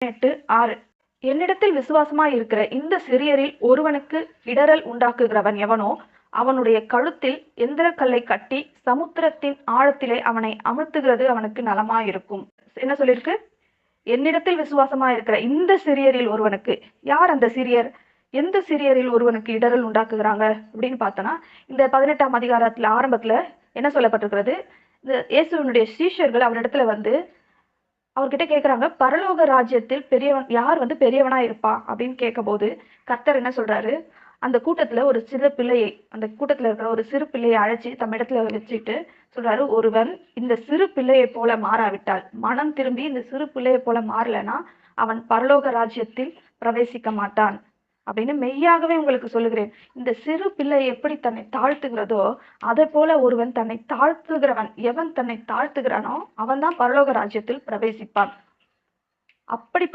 எட்டு ஆறு. என்னிடத்தில் விசுவாசமாய் இருக்கிற இந்த சிறியரில் ஒருவனுக்கு இடரல் உண்டாக்குகிறவன் எவனோ அவனுடைய கழுத்தில் எந்திரக்கல்லை கட்டி சமுத்திரத்தின் ஆழத்திலே அவனை அமர்த்துகிறது அவனுக்கு நலமாயிருக்கும். என்ன சொல்லியிருக்கு? என்னிடத்தில் விசுவாசமா இருக்கிற இந்த சிறியரில் ஒருவனுக்கு யார் அந்த சிறியர்? எந்த சிறியரில் ஒருவனுக்கு இடரல் உண்டாக்குகிறாங்க? அப்படின்னு பார்த்தோன்னா இந்த பதினெட்டாம் அதிகாரத்துல ஆரம்பத்துல என்ன சொல்லப்பட்டிருக்கிறது? இந்த இயேசுவனுடைய சீஷர்கள் அவரிடத்துல வந்து அவர்கிட்ட கேட்குறாங்க பரலோக ராஜ்யத்தில் பெரியவன் யார் வந்து பெரியவனா இருப்பா? அப்படின்னு கேட்கும்போது கர்த்தர் என்ன சொல்றாரு? அந்த கூட்டத்துல ஒரு சிறு பிள்ளையை அந்த கூட்டத்துல இருக்கிற ஒரு சிறு பிள்ளையை அழைச்சி தம் இடத்துல வச்சுட்டு சொல்றாரு ஒருவன் இந்த சிறு பிள்ளையை போல மாறாவிட்டால் மனம் திரும்பி இந்த சிறு பிள்ளையை போல மாறலைன்னா அவன் பரலோக ராஜ்யத்தில் பிரவேசிக்க மாட்டான். அப்படின்னு மெய்யாகவே உங்களுக்கு சொல்லுகிறேன். இந்த சிறு பிள்ளை எப்படி தன்னை தாழ்த்துகிறதோ அதை போல ஒருவன் தன்னை தாழ்த்துகிறவன் எவன் தன்னை தாழ்த்துகிறானோ அவன் தான் பரலோக ராஜ்யத்தில் பிரவேசிப்பான். அப்படி